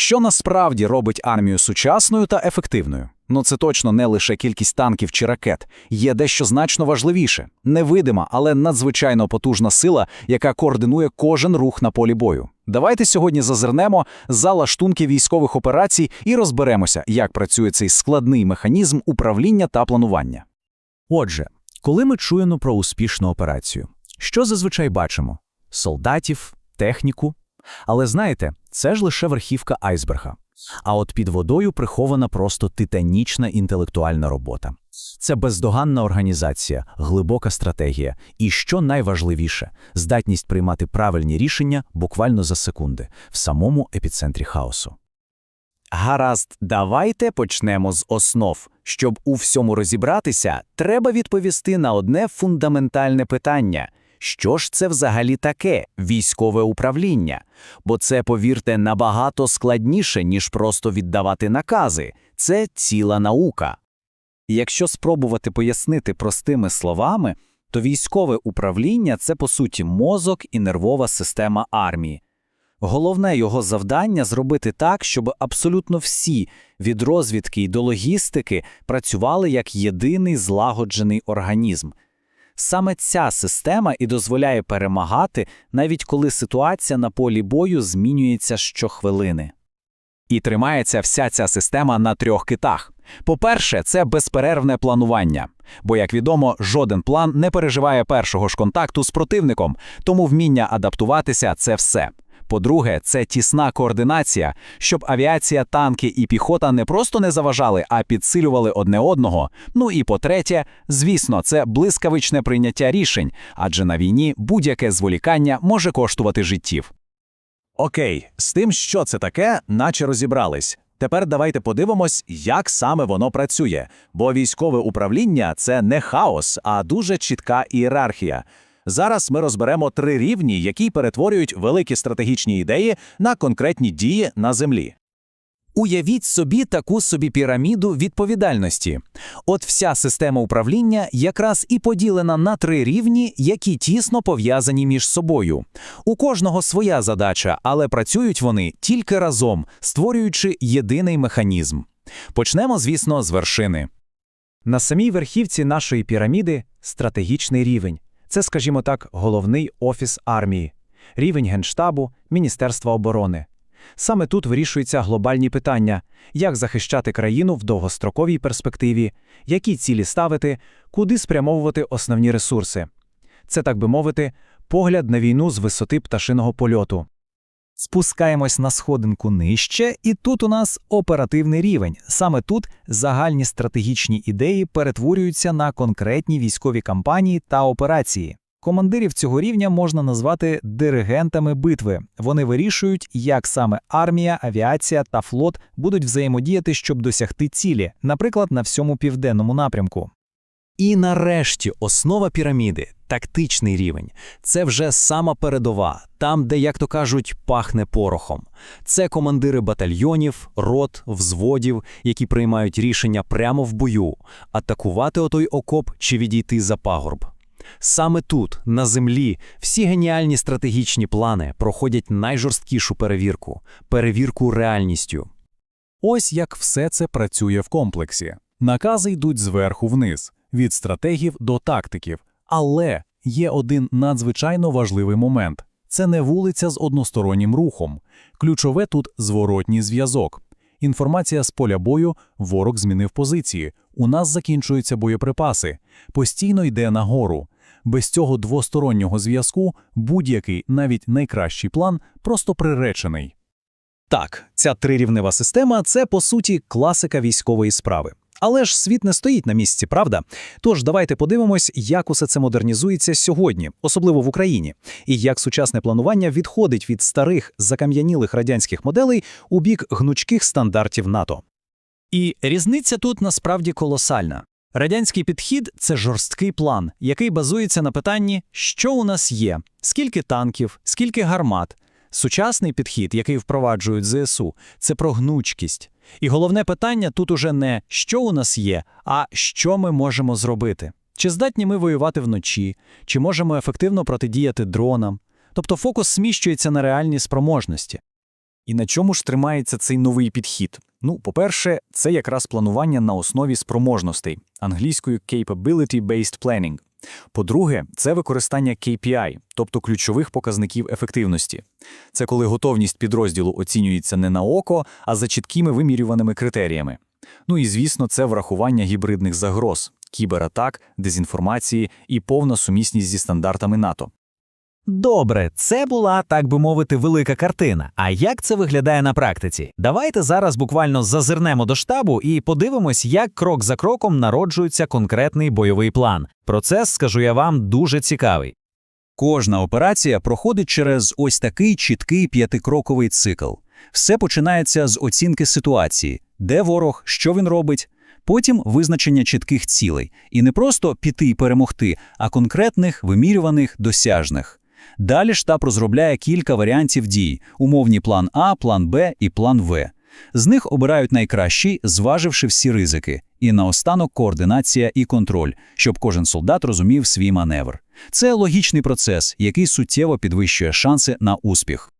Що насправді робить армію сучасною та ефективною? Ну це точно не лише кількість танків чи ракет. Є дещо значно важливіше невидима, але надзвичайно потужна сила, яка координує кожен рух на полі бою. Давайте сьогодні зазирнемо за лаштунки військових операцій і розберемося, як працює цей складний механізм управління та планування. Отже, коли ми чуємо про успішну операцію, що зазвичай бачимо? Солдатів, техніку. Але знаєте, це ж лише верхівка айсберга. А от під водою прихована просто титанічна інтелектуальна робота. Це бездоганна організація, глибока стратегія і, що найважливіше, здатність приймати правильні рішення буквально за секунди в самому епіцентрі хаосу. Гаразд, давайте почнемо з основ. Щоб у всьому розібратися, треба відповісти на одне фундаментальне питання. Що ж це взагалі таке військове управління? Бо це, повірте, набагато складніше, ніж просто віддавати накази. Це ціла наука. Якщо спробувати пояснити простими словами, то військове управління це по суті мозок і нервова система армії. Головне його завдання зробити так, щоб абсолютно всі від розвідки й до логістики працювали як єдиний злагоджений організм. Саме ця система і дозволяє перемагати, навіть коли ситуація на полі бою змінюється щохвилини. І тримається вся ця система на трьох китах. По-перше, це безперервне планування. Бо, як відомо, жоден план не переживає першого ж контакту з противником, тому вміння адаптуватися це все. По-друге, це тісна координація, щоб авіація, танки і піхота не просто не заважали, а підсилювали одне одного. Ну і по-третє, звісно, це блискавичне прийняття рішень, адже на війні будь-яке зволікання може коштувати життів. Окей, з тим, що це таке, наче розібрались. Тепер давайте подивимось, як саме воно працює, бо військове управління це не хаос, а дуже чітка ієрархія. Зараз ми розберемо три рівні, які перетворюють великі стратегічні ідеї на конкретні дії на землі. Уявіть собі таку собі піраміду відповідальності. От вся система управління якраз і поділена на три рівні, які тісно пов'язані між собою. У кожного своя задача, але працюють вони тільки разом, створюючи єдиний механізм. Почнемо, звісно, з вершини. На самій верхівці нашої піраміди стратегічний рівень. Це, скажімо так, головний офіс армії, рівень Генштабу, Міністерства оборони. Саме тут вирішуються глобальні питання, як захищати країну в довгостроковій перспективі, які цілі ставити, куди спрямовувати основні ресурси. Це, так би мовити, погляд на війну з висоти пташиного польоту. Спускаємось на сходинку нижче, і тут у нас оперативний рівень. Саме тут загальні стратегічні ідеї перетворюються на конкретні військові кампанії та операції. Командирів цього рівня можна назвати диригентами битви. Вони вирішують, як саме армія, авіація та флот будуть взаємодіяти, щоб досягти цілі, наприклад, на всьому південному напрямку. І нарешті основа піраміди тактичний рівень. Це вже сама передова, там, де, як то кажуть, пахне порохом. Це командири батальйонів, рот, взводів, які приймають рішення прямо в бою, атакувати отой окоп чи відійти за пагорб. Саме тут, на землі, всі геніальні стратегічні плани проходять найжорсткішу перевірку перевірку реальністю. Ось як все це працює в комплексі. Накази йдуть зверху вниз, від стратегів до тактиків. Але є один надзвичайно важливий момент це не вулиця з одностороннім рухом. Ключове тут зворотній зв'язок. Інформація з поля бою, ворог змінив позиції. У нас закінчуються боєприпаси, постійно йде нагору. Без цього двостороннього зв'язку будь-який, навіть найкращий план, просто приречений. Так, ця трирівнева система це по суті класика військової справи. Але ж світ не стоїть на місці, правда? Тож давайте подивимось, як усе це модернізується сьогодні, особливо в Україні, і як сучасне планування відходить від старих закам'янілих радянських моделей у бік гнучких стандартів НАТО. І різниця тут насправді колосальна. Радянський підхід це жорсткий план, який базується на питанні, що у нас є, скільки танків, скільки гармат. Сучасний підхід, який впроваджують ЗСУ, це про гнучкість. І головне питання тут уже не що у нас є, а що ми можемо зробити. Чи здатні ми воювати вночі, чи можемо ефективно протидіяти дронам. Тобто фокус сміщується на реальні спроможності. І на чому ж тримається цей новий підхід? Ну, по-перше, це якраз планування на основі спроможностей, англійською Capability-Based Planning. По-друге, це використання KPI, тобто ключових показників ефективності. Це коли готовність підрозділу оцінюється не на око, а за чіткими вимірюваними критеріями. Ну і звісно, це врахування гібридних загроз, кібератак, дезінформації і повна сумісність зі стандартами НАТО. Добре, це була, так би мовити, велика картина. А як це виглядає на практиці? Давайте зараз буквально зазирнемо до штабу і подивимось, як крок за кроком народжується конкретний бойовий план. Процес, скажу я вам, дуже цікавий. Кожна операція проходить через ось такий чіткий п'ятикроковий цикл. Все починається з оцінки ситуації, де ворог, що він робить, потім визначення чітких цілей. І не просто піти і перемогти, а конкретних, вимірюваних, досяжних. Далі штаб розробляє кілька варіантів дій – умовні план А, план Б і план В. З них обирають найкращий, зваживши всі ризики. І наостанок координація і контроль, щоб кожен солдат розумів свій маневр. Це логічний процес, який суттєво підвищує шанси на успіх.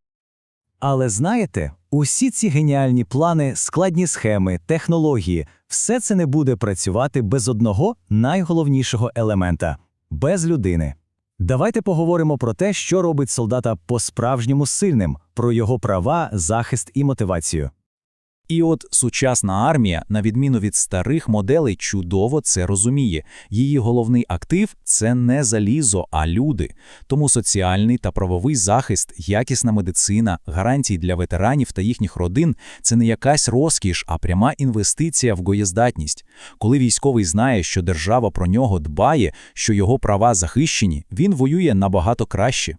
Але знаєте, усі ці геніальні плани, складні схеми, технології все це не буде працювати без одного найголовнішого елемента без людини. Давайте поговоримо про те, що робить солдата по-справжньому сильним, про його права, захист і мотивацію. І от сучасна армія, на відміну від старих моделей, чудово це розуміє. Її головний актив це не залізо, а люди. Тому соціальний та правовий захист, якісна медицина, гарантії для ветеранів та їхніх родин це не якась розкіш, а пряма інвестиція в гоєздатність. Коли військовий знає, що держава про нього дбає, що його права захищені, він воює набагато краще.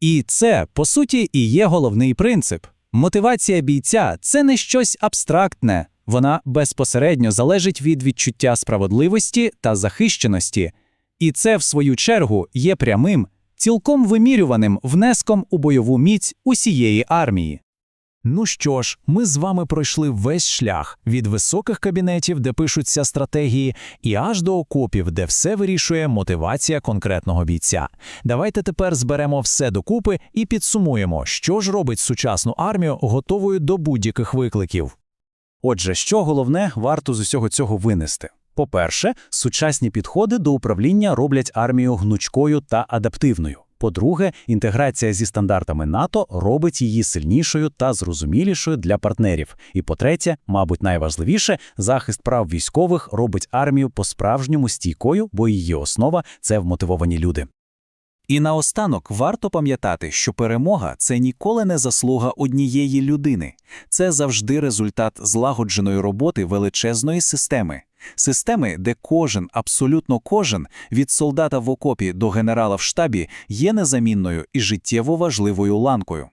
І це, по суті, і є головний принцип. Мотивація бійця це не щось абстрактне, вона безпосередньо залежить від відчуття справедливості та захищеності. І це, в свою чергу, є прямим, цілком вимірюваним внеском у бойову міць усієї армії. Ну що ж, ми з вами пройшли весь шлях від високих кабінетів, де пишуться стратегії, і аж до окопів, де все вирішує мотивація конкретного бійця. Давайте тепер зберемо все докупи і підсумуємо, що ж робить сучасну армію готовою до будь-яких викликів. Отже, що головне варто з усього цього винести? По-перше, сучасні підходи до управління роблять армію гнучкою та адаптивною. По-друге, інтеграція зі стандартами НАТО робить її сильнішою та зрозумілішою для партнерів. І по-третє, мабуть, найважливіше, захист прав військових робить армію по-справжньому стійкою, бо її основа це вмотивовані люди. І наостанок варто пам'ятати, що перемога це ніколи не заслуга однієї людини, це завжди результат злагодженої роботи величезної системи. Системи, де кожен, абсолютно кожен, від солдата в окопі до генерала в штабі, є незамінною і життєво важливою ланкою.